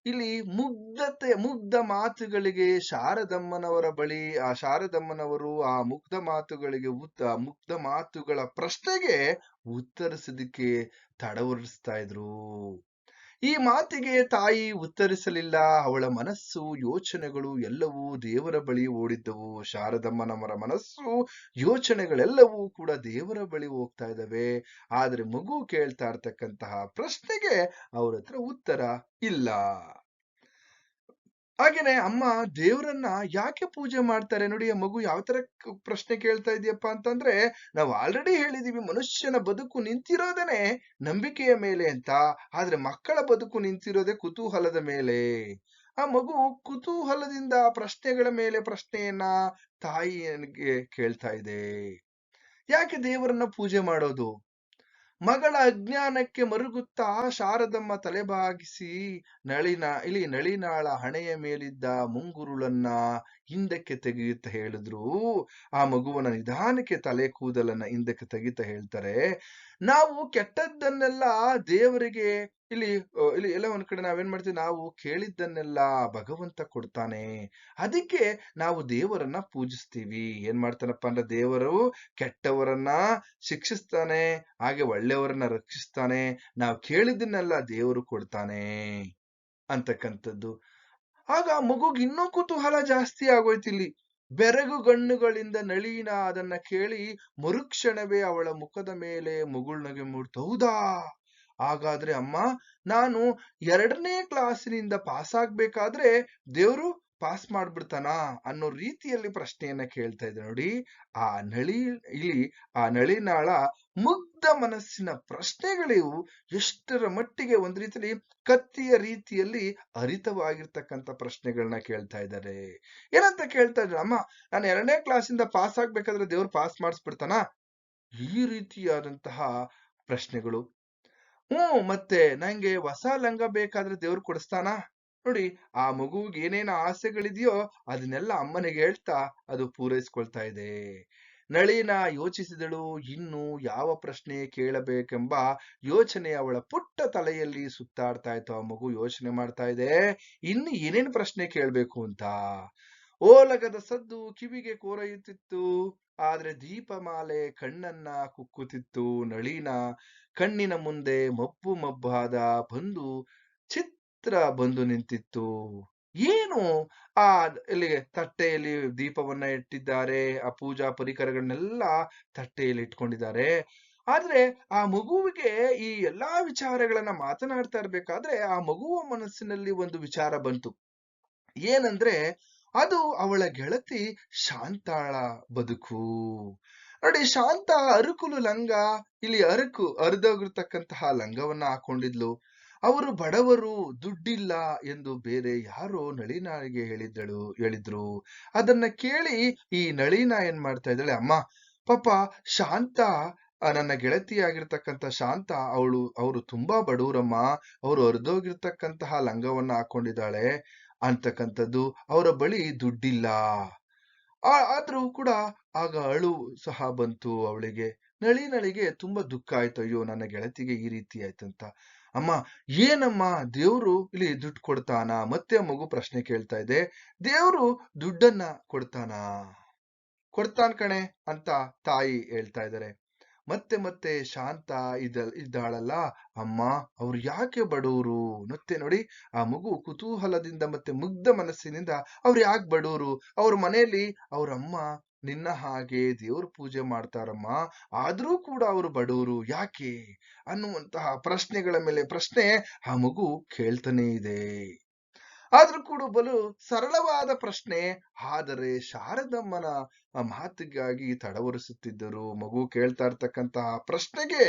ಇಲ್ಲಿ ಮುಗ್ಧತೆ, ಮುಗ್ಧ ಮಾತುಗಳಿಗೆ ಶಾರದಮ್ಮನವರ ಬಳಿ, ಆ ಶಾರದಮ್ಮನವರು ಆ ಮುಗ್ಧ ಮಾತುಗಳಿಗೆ ಉತ್ತ, ಮುಗ್ಧ ಮಾತುಗಳ ಪ್ರಶ್ನೆಗೆ ಉತ್ತರಿಸೋದಕ್ಕೆ ತಡವರಿಸ್ತಾ ಇದ್ರು. ಈ ಮಾತಿಗೆ ತಾಯಿ ಉತ್ತರಿಸಲಿಲ್ಲ. ಅವಳ ಮನಸ್ಸು, ಯೋಚನೆಗಳು ಎಲ್ಲವೂ ದೇವರ ಬಳಿ ಓಡಿದ್ದವು. ಶಾರದಮ್ಮನವರ ಮನಸ್ಸು, ಯೋಚನೆಗಳೆಲ್ಲವೂ ಕೂಡ ದೇವರ ಬಳಿ ಹೋಗ್ತಾ ಇದ್ದಾವೆ. ಆದ್ರೆ ಮಗು ಕೇಳ್ತಾ ಇರ್ತಕ್ಕಂತಹ ಪ್ರಶ್ನೆಗೆ ಅವ್ರ ಹತ್ರ ಉತ್ತರ ಇಲ್ಲ. ಹಾಗೇನೆ ಅಮ್ಮ ದೇವರನ್ನ ಯಾಕೆ ಪೂಜೆ ಮಾಡ್ತಾರೆ? ನೋಡಿ, ಆ ಮಗು ಯಾವ ತರ ಪ್ರಶ್ನೆ ಕೇಳ್ತಾ ಇದೆಯಪ್ಪ ಅಂತಂದ್ರೆ, ನಾವು ಆಲ್ರೆಡಿ ಹೇಳಿದೀವಿ, ಮನುಷ್ಯನ ಬದುಕು ನಿಂತಿರೋದೇನೆ ನಂಬಿಕೆಯ ಮೇಲೆ ಅಂತ. ಆದ್ರೆ ಮಕ್ಕಳ ಬದುಕು ನಿಂತಿರೋದೇ ಕುತೂಹಲದ ಮೇಲೆ. ಆ ಮಗು ಕುತೂಹಲದಿಂದ ಪ್ರಶ್ನೆಗಳ ಮೇಲೆ ಪ್ರಶ್ನೆಯನ್ನ ತಾಯಿಯನಿಗೆ ಕೇಳ್ತಾ ಇದೆ. ಯಾಕೆ ದೇವರನ್ನ ಪೂಜೆ ಮಾಡೋದು? ಮಗಳ ಅಜ್ಞಾನಕ್ಕೆ ಮರುಗುತ್ತಾ ಶಾರದಮ್ಮ ತಲೆಬಾಗಿಸಿ ನಳಿನ, ಇಲ್ಲಿ ನಳಿನಾಳ ಹಣೆಯ ಮೇಲಿದ್ದ ಮುಂಗುರುಳನ್ನ ಹಿಂದಕ್ಕೆ ತೆಗೆಯುತ್ತಾ ಹೇಳಿದ್ರು. ಆ ಮಗುವನ ನಿಧಾನಕ್ಕೆ ತಲೆ ಕೂದಲನ್ನ ಹಿಂದಕ್ಕೆ ತೆಗಿತಾ ಹೇಳ್ತಾರೆ. ನಾವು ಕೆಟ್ಟದ್ದನ್ನೆಲ್ಲ ದೇವರಿಗೆ ಇಲ್ಲಿ ಇಲ್ಲಿ ಎಲ್ಲ ಒಂದ್ ಕಡೆ ನಾವೇನ್ ಮಾಡ್ತೀವಿ, ನಾವು ಕೇಳಿದ್ದನ್ನೆಲ್ಲ ಭಗವಂತ ಕೊಡ್ತಾನೆ. ಅದಕ್ಕೆ ನಾವು ದೇವರನ್ನ ಪೂಜಿಸ್ತೀವಿ. ಏನ್ ಮಾಡ್ತಾನಪ್ಪ ಅಂದ್ರೆ ದೇವರು ಕೆಟ್ಟವರನ್ನ ಶಿಕ್ಷಿಸ್ತಾನೆ, ಹಾಗೆ ಒಳ್ಳೆಯವರನ್ನ ರಕ್ಷಿಸ್ತಾನೆ. ನಾವು ಕೇಳಿದ್ದನ್ನೆಲ್ಲ ದೇವರು ಕೊಡ್ತಾನೆ ಅಂತಕ್ಕಂಥದ್ದು. ಆಗ ಮಗುಗ್ ಇನ್ನೂ ಕುತೂಹಲ ಜಾಸ್ತಿ ಆಗೋಯ್ತು ಇಲ್ಲಿ. ಬೆರಗು ಗಣ್ಣುಗಳಿಂದ ನಳೀನ ಅದನ್ನ ಕೇಳಿ ಮರುಕ್ಷಣವೇ ಅವಳ ಮುಖದ ಮೇಲೆ ಮುಗುಳ್ನಗೆ ಮೂಡ್ತು ಹೌದಾ? ಹಾಗಾದ್ರೆ ಅಮ್ಮ, ನಾನು ಎರಡನೇ ಕ್ಲಾಸಿನಿಂದ ಪಾಸ್ ಆಗ್ಬೇಕಾದ್ರೆ ದೇವ್ರು ಪಾಸ್ ಮಾಡ್ಬಿಡ್ತಾನ ಅನ್ನೋ ರೀತಿಯಲ್ಲಿ ಪ್ರಶ್ನೆಯನ್ನ ಕೇಳ್ತಾ ಇದ್ದೆ ನೋಡಿ. ಆ ನಳಿ, ಇಲ್ಲಿ ಆ ನಳಿನಾಳ ಮುಗ್ಧ ಮನಸ್ಸಿನ ಪ್ರಶ್ನೆಗಳಿವು ಎಷ್ಟರ ಮಟ್ಟಿಗೆ ಒಂದ್ ರೀತಿಯಲ್ಲಿ ಕತ್ತಿಯ ರೀತಿಯಲ್ಲಿ ಅರಿತವಾಗಿರ್ತಕ್ಕಂಥ ಪ್ರಶ್ನೆಗಳನ್ನ ಕೇಳ್ತಾ ಇದ್ದಾರೆ. ಏನಂತ ಕೇಳ್ತಾ ಇದ್ರು ಅಮ್ಮ, ನಾನು ಎರಡನೇ ಕ್ಲಾಸಿಂದ ಪಾಸ್ ಆಗ್ಬೇಕಾದ್ರೆ ದೇವ್ರು ಪಾಸ್ ಮಾಡಿಸ್ಬಿಡ್ತಾನ? ಈ ರೀತಿಯಾದಂತಹ ಪ್ರಶ್ನೆಗಳು ಹ್ಮ್ ಮತ್ತೆ ನಂಗೆ ಹೊಸ ಲಂಗ ಬೇಕಾದ್ರೆ ದೇವ್ರು ಕೊಡಿಸ್ತಾನ? ನೋಡಿ, ಆ ಮಗುವಿಗೆ ಏನೇನು ಆಸೆಗಳಿದೆಯೋ ಅದನ್ನೆಲ್ಲ ಅಮ್ಮನಿಗೆ ಹೇಳ್ತಾ ಅದು ಪೂರೈಸ್ಕೊಳ್ತಾ ಇದೆ. ನಳಿನ ಯೋಚಿಸಿದಳು, ಇನ್ನು ಯಾವ ಪ್ರಶ್ನೆ ಕೇಳಬೇಕೆಂಬ ಯೋಚನೆ ಅವಳ ಪುಟ್ಟ ತಲೆಯಲ್ಲಿ ಸುತ್ತಾಡ್ತಾ ಇತ್ತು. ಆ ಮಗು ಯೋಚನೆ ಮಾಡ್ತಾ ಇದೆ, ಇನ್ನು ಏನೇನು ಪ್ರಶ್ನೆ ಕೇಳಬೇಕು ಅಂತ? ಓಲಗದ ಸದ್ದು ಕಿವಿಗೆ ಕೋರೈಯುತ್ತಿತ್ತು, ಆದ್ರೆ ದೀಪಮಾಲೆ ಕಣ್ಣನ್ನ ಕುಕ್ಕುತ್ತಿತ್ತು ನಳಿನ. ಕಣ್ಣಿನ ಮುಂದೆ ಮಬ್ಬು ಮಬ್ಬಾದ ಬಂದು ಚಿತ್ರ ಬಂದು ನಿಂತಿತ್ತು. ಏನು? ಆ ಇಲ್ಲಿಗೆ ತಟ್ಟೆಯಲ್ಲಿ ದೀಪವನ್ನ ಇಟ್ಟಿದ್ದಾರೆ. ಆ ಪೂಜಾ ಪರಿಕರಗಳನ್ನೆಲ್ಲ ತಟ್ಟೆಯಲ್ಲಿ ಇಟ್ಕೊಂಡಿದ್ದಾರೆ. ಆದ್ರೆ ಆ ಮಗುವಿಗೆ ಈ ಎಲ್ಲಾ ವಿಚಾರಗಳನ್ನ ಮಾತನಾಡ್ತಾ ಇರ್ಬೇಕಾದ್ರೆ ಆ ಮಗುವ ಮನಸ್ಸಿನಲ್ಲಿ ಒಂದು ವಿಚಾರ ಬಂತು. ಏನಂದ್ರೆ ಅದು ಅವಳ ಗೆಳತಿ ಶಾಂತಾಳ ಬದುಕು. ನೋಡಿ ಶಾಂತ ಅರಕುಲು ಲಂಗ. ಇಲ್ಲಿ ಅರಕು ಅರ್ಧಗಿರ್ತಕ್ಕಂತಹ ಲಂಗವನ್ನ ಹಾಕೊಂಡಿದ್ಲು. ಅವರು ಬಡವರು, ದುಡ್ಡಿಲ್ಲ ಎಂದು ಬೇರೆ ಯಾರೋ ನಳಿನಾಳಿಗೆ ಹೇಳಿದ್ದಳು, ಹೇಳಿದ್ರು. ಅದನ್ನ ಕೇಳಿ ಈ ನಳಿನ ಏನ್ ಮಾಡ್ತಾ ಇದ್ದಾಳೆ? ಅಮ್ಮ, ಪಾಪ ಶಾಂತ ನನ್ನ ಗೆಳತಿಯಾಗಿರ್ತಕ್ಕಂಥ ಶಾಂತ, ಅವಳು, ಅವರು ತುಂಬಾ ಬಡವರಮ್ಮ ಅವರು ಅರ್ಧೋಗಿರ್ತಕ್ಕಂತಹ ಲಂಗವನ್ನ ಹಾಕೊಂಡಿದ್ದಾಳೆ ಅಂತಕ್ಕಂಥದ್ದು ಅವರ ಬಳಿ ದುಡ್ಡಿಲ್ಲ. ಆದ್ರೂ ಕೂಡ ಆಗ ಅಳು ಸಹ ಬಂತು ಅವಳಿಗೆ, ನಳಿ ನಳಿಗೆ ತುಂಬಾ ದುಃಖ ಆಯ್ತು, ಅಯ್ಯೋ, ನನ್ನ ಗೆಳತಿಗೆ ಈ ರೀತಿ ಆಯ್ತಂತ. ಅಮ್ಮ, ಏನಮ್ಮ? ದೇವ್ರು ಇಲ್ಲಿ ದುಡ್ಡು ಕೊಡ್ತಾನ? ಮತ್ತೆ ಮಗು ಪ್ರಶ್ನೆ ಕೇಳ್ತಾ ಇದೆ. ದೇವ್ರು ದುಡ್ಡನ್ನ ಕೊಡ್ತಾನ? ಕೊಡ್ತಾನ್ ಕಣೆ ಅಂತ ತಾಯಿ ಹೇಳ್ತಾ ಇದ್ದಾರೆ. ಮತ್ತೆ ಮತ್ತೆ ಶಾಂತ ಇದ, ಇದ್ದಾಳಲ್ಲ? ಅಮ್ಮ, ಅವ್ರು ಯಾಕೆ ಬಡವರು ಮತ್ತೆ ನೋಡಿ, ಆ ಮಗು ಕುತೂಹಲದಿಂದ ಮತ್ತೆ ಮುಗ್ಧ ಮನಸ್ಸಿನಿಂದ ಅವ್ರು ಯಾಕೆ ಬಡವರು ಅವ್ರ ಮನೆಯಲ್ಲಿ ಅವ್ರ ಅಮ್ಮ ನಿನ್ನ ಹಾಗೆ ದೇವ್ರ ಪೂಜೆ ಮಾಡ್ತಾರಮ್ಮ, ಆದ್ರೂ ಕೂಡ ಅವರು ಬಡವರು ಯಾಕೆ ಅನ್ನುವಂತಹ ಪ್ರಶ್ನೆಗಳ ಮೇಲೆ ಪ್ರಶ್ನೆ ಆ ಮಗು ಕೇಳ್ತಾನೆ ಇದೆ. ಆದ್ರೂ ಕೂಡ ಬಲು ಸರಳವಾದ ಪ್ರಶ್ನೆ, ಆದರೆ ಶಾರದಮ್ಮನ ಮಾತಿಗಾಗಿ ತಡವರಿಸುತ್ತಿದ್ದರು? ಮಗು ಕೇಳ್ತಾ ಇರ್ತಕ್ಕಂತಹ ಪ್ರಶ್ನೆಗೆ,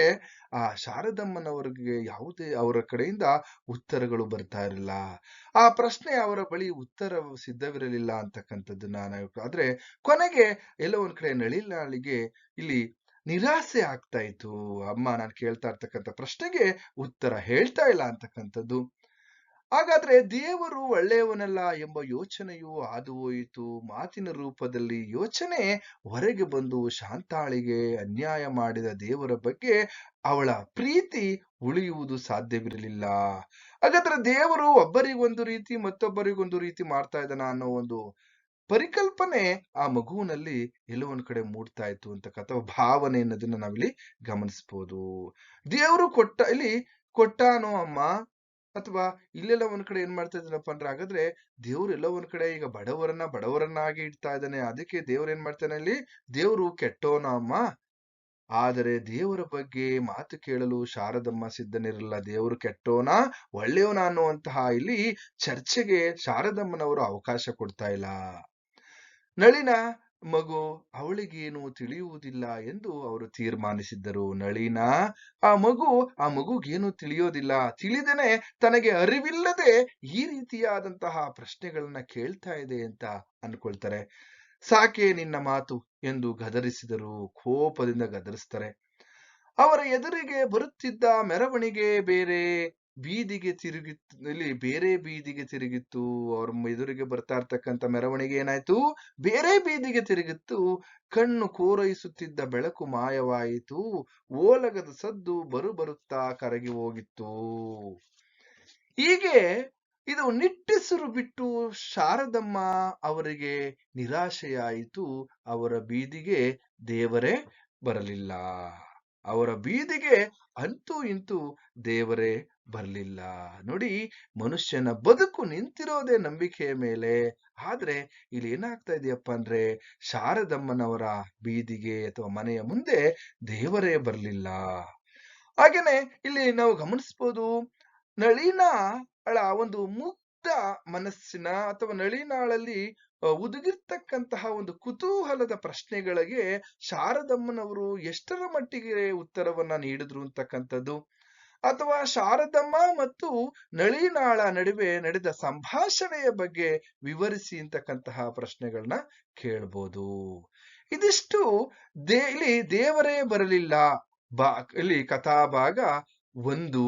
ಆ ಶಾರದಮ್ಮನವರಿಗೆ ಯಾವುದೇ ಅವರ ಕಡೆಯಿಂದ ಉತ್ತರಗಳು ಬರ್ತಾ ಇರಲಿಲ್ಲ. ಆ ಪ್ರಶ್ನೆ ಅವರ ಬಳಿ ಉತ್ತರ ಸಿದ್ಧವಿರಲಿಲ್ಲ ಅಂತಕ್ಕಂಥದ್ದು ನಾನು ಆದ್ರೆ ಕೊನೆಗೆ ಎಲ್ಲ ಒಂದ್ ಕಡೆ ನಳಿನಾಳಿಗೆ ಇಲ್ಲಿ ನಿರಾಸೆ ಆಗ್ತಾ ಇತ್ತು. ಅಮ್ಮ ನಾನು ಕೇಳ್ತಾ ಇರ್ತಕ್ಕಂಥ ಪ್ರಶ್ನೆಗೆ ಉತ್ತರ ಹೇಳ್ತಾ ಇಲ್ಲ ಅಂತಕ್ಕಂಥದ್ದು. ಹಾಗಾದ್ರೆ ದೇವರು ಒಳ್ಳೆಯವನಲ್ಲ ಎಂಬ ಯೋಚನೆಯು ಹಾದುಹೋಯಿತು. ಮಾತಿನ ರೂಪದಲ್ಲಿ ಯೋಚನೆ ಹೊರಗೆ ಬಂದು ಶಾಂತಾಳಿಗೆ ಅನ್ಯಾಯ ಮಾಡಿದ ದೇವರ ಬಗ್ಗೆ ಅವಳ ಪ್ರೀತಿ ಉಳಿಯುವುದು ಸಾಧ್ಯವಿರಲಿಲ್ಲ. ಹಾಗಾದ್ರೆ ದೇವರು ಒಬ್ಬರಿಗೊಂದು ರೀತಿ ಮತ್ತೊಬ್ಬರಿಗೊಂದು ರೀತಿ ಮಾಡ್ತಾ ಇದ್ದಾನ ಅನ್ನೋ ಒಂದು ಪರಿಕಲ್ಪನೆ ಆ ಮಗುವಿನಲ್ಲಿ ಎಲ್ಲೋ ಒಂದ್ ಕಡೆ ಮೂಡ್ತಾ ಇತ್ತು ಅಂತಕ್ಕಂಥ ಭಾವನೆ ಅನ್ನೋದನ್ನ ನಾವಿಲ್ಲಿ ಗಮನಿಸ್ಬೋದು. ದೇವರು ಕೊಟ್ಟ, ಇಲ್ಲಿ ಕೊಟ್ಟಾನೋ ಅಮ್ಮ? ಅಥವಾ ಇಲ್ಲೆಲ್ಲ ಒಂದ್ ಕಡೆ ಏನ್ ಮಾಡ್ತಾ ಇದ್ದಾನಪ್ಪ ಅಂದ್ರೆ, ಹಾಗಾದ್ರೆ ದೇವ್ರು ಎಲ್ಲ ಒಂದ್ ಕಡೆ ಈಗ ಬಡವರನ್ನ ಬಡವರನ್ನಾಗಿ ಇಡ್ತಾ ಇದ್ದಾನೆ. ಅದಕ್ಕೆ ದೇವ್ರು ಏನ್ ಮಾಡ್ತಾನೆ ಅಲ್ಲಿ? ದೇವ್ರು ಕೆಟ್ಟೋನ ಅಮ್ಮ ಆದರೆ ದೇವರ ಬಗ್ಗೆ ಮಾತು ಕೇಳಲು ಶಾರದಮ್ಮ ಸಿದ್ಧನಿರಲ್ಲ. ದೇವರು ಕೆಟ್ಟೋನ? ಒಳ್ಳೆಯವನ ಅನ್ನುವಂತಹ ಇಲ್ಲಿ ಚರ್ಚೆಗೆ ಶಾರದಮ್ಮನವರು ಅವಕಾಶ ಕೊಡ್ತಾ ಇಲ್ಲ. ನಳಿನ ಮಗು ಅವಳಿಗೇನು ತಿಳಿಯುವುದಿಲ್ಲ ಎಂದು ಅವರು ತೀರ್ಮಾನಿಸಿದ್ದರು. ನಳಿನ, ಆ ಮಗು, ಆ ಮಗುಗೇನು ತಿಳಿಯೋದಿಲ್ಲ. ತಿಳಿದನೆ ತನಗೆ ಅರಿವಿಲ್ಲದೆ ಈ ರೀತಿಯಾದಂತಹ ಪ್ರಶ್ನೆಗಳನ್ನ ಕೇಳ್ತಾ ಇದೆ ಅಂತ ಅನ್ಕೊಳ್ತಾರೆ. ಸಾಕೆ ನಿನ್ನ ಮಾತು ಎಂದು ಗದರಿಸಿದರು. ಕೋಪದಿಂದ ಗದರಿಸ್ತಾರೆ. ಅವರ ಎದುರಿಗೆ ಬರುತ್ತಿದ್ದ ಮೆರವಣಿಗೆ ಬೇರೆ. ಬೀದಿಗೆ ತಿರುಗಿತ್ತು ಇಲ್ಲಿ ಬೇರೆ ಬೀದಿಗೆ ತಿರುಗಿತ್ತು, ಅವ್ರ ಎದುರಿಗೆ ಬರ್ತಾ ಇರ್ತಕ್ಕಂಥ ಮೆರವಣಿಗೆ ಏನಾಯ್ತು? ಬೇರೆ ಬೀದಿಗೆ ತಿರುಗಿತ್ತು, ಕಣ್ಣು ಕೋರೈಸುತ್ತಿದ್ದ ಬೆಳಕು ಮಾಯವಾಯಿತು, ಓಲಗದ ಸದ್ದು ಬರು ಬರುತ್ತಾ ಕರಗಿ ಹೋಗಿತ್ತು. ಹೀಗೆ ಇದು ನಿಟ್ಟಿಸಿರು ಬಿಟ್ಟು ಶಾರದಮ್ಮ ಅವರಿಗೆ ನಿರಾಶೆಯಾಯಿತು, ಅವರ ಬೀದಿಗೆ ದೇವರೇ ಬರಲಿಲ್ಲ. ಅವರ ಬೀದಿಗೆ ಅಂತೂ ಇಂತೂ ದೇವರೇ ಬರಲಿಲ್ಲ. ನೋಡಿ, ಮನುಷ್ಯನ ಬದುಕು ನಿಂತಿರೋದೇ ನಂಬಿಕೆಯ ಮೇಲೆ. ಆದ್ರೆ ಇಲ್ಲಿ ಏನಾಗ್ತಾ ಇದೆಯಪ್ಪ ಅಂದ್ರೆ, ಶಾರದಮ್ಮನವರ ಬೀದಿಗೆ ಅಥವಾ ಮನೆಯ ಮುಂದೆ ದೇವರೇ ಬರಲಿಲ್ಲ. ಹಾಗೇನೆ ಇಲ್ಲಿ ನಾವು ಗಮನಿಸ್ಬೋದು ನಳಿನಾಳ ಒಂದು ಮುಗ್ಧ ಮನಸ್ಸಿನ ಅಥವಾ ನಳಿನಾಳಲ್ಲಿ ಉದುಗಿರ್ತಕ್ಕಂತಹ ಒಂದು ಕುತೂಹಲದ ಪ್ರಶ್ನೆಗಳಿಗೆ ಶಾರದಮ್ಮನವರು ಎಷ್ಟರ ಮಟ್ಟಿಗೆ ಉತ್ತರವನ್ನ ನೀಡಿದ್ರು ಅಂತಕ್ಕಂಥದ್ದು? ಅಥವಾ ಶಾರದಮ್ಮ ಮತ್ತು ನಳಿನಾಳ ನಡುವೆ ನಡೆದ ಸಂಭಾಷಣೆಯ ಬಗ್ಗೆ ವಿವರಿಸಿ ಅಂತಕ್ಕಂತಹ ಪ್ರಶ್ನೆಗಳನ್ನ ಕೇಳ್ಬೋದು. ಇದಿಷ್ಟು ದೇ, ಇಲ್ಲಿ ದೇವರೇ ಬರಲಿಲ್ಲ ಬಾ, ಇಲ್ಲಿ ಕಥಾಭಾಗ ಒಂದು.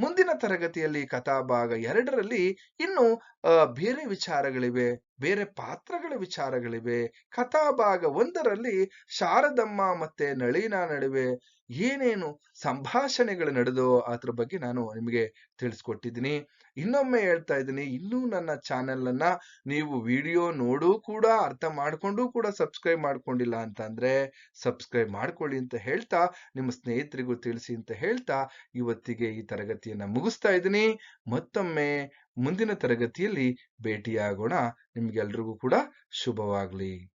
ಮುಂದಿನ ತರಗತಿಯಲ್ಲಿ ಕಥಾಭಾಗ ಎರಡರಲ್ಲಿ ಇನ್ನು ಬೇರೆ ವಿಚಾರಗಳಿವೆ ಬೇರೆ ಪಾತ್ರಗಳ ವಿಚಾರಗಳಿವೆ. ಕಥಾಭಾಗ ಒಂದರಲ್ಲಿ ಶಾರದಮ್ಮ ಮತ್ತೆ ನಳಿನ ನಡುವೆ ಏನೇನು ಸಂಭಾಷಣೆಗಳು ನಡೆದೋ ಅದ್ರ ಬಗ್ಗೆ ನಾನು ನಿಮಗೆ ತಿಳಿಸ್ಕೊಟ್ಟಿದ್ದೀನಿ. ಇನ್ನೊಮ್ಮೆ ಹೇಳ್ತಾ ಇದ್ದೀನಿ, ಇನ್ನೂ ನನ್ನ ಚಾನೆಲ್ ಅನ್ನ ನೀವು ವಿಡಿಯೋ ನೋಡು ಕೂಡ, ಅರ್ಥ ಮಾಡಿಕೊಂಡು ಕೂಡ ಸಬ್ಸ್ಕ್ರೈಬ್ ಮಾಡ್ಕೊಂಡಿಲ್ಲ ಅಂತಂದ್ರೆ ಸಬ್ಸ್ಕ್ರೈಬ್ ಮಾಡ್ಕೊಳ್ಳಿ ಅಂತ ಹೇಳ್ತಾ, ನಿಮ್ಮ ಸ್ನೇಹಿತರಿಗೂ ತಿಳಿಸಿ ಅಂತ ಹೇಳ್ತಾ, ಇವತ್ತಿಗೆ ಈ ತರಗತಿಯನ್ನ ಮುಗಿಸ್ತಾ ಇದ್ದೀನಿ. ಮತ್ತೊಮ್ಮೆ ಮುಂದಿನ ತರಗತಿಯಲ್ಲಿ ಭೇಟಿಯಾಗೋಣ. ನಿಮ್ಗೆಲ್ರಿಗೂ ಕೂಡ ಶುಭವಾಗ್ಲಿ.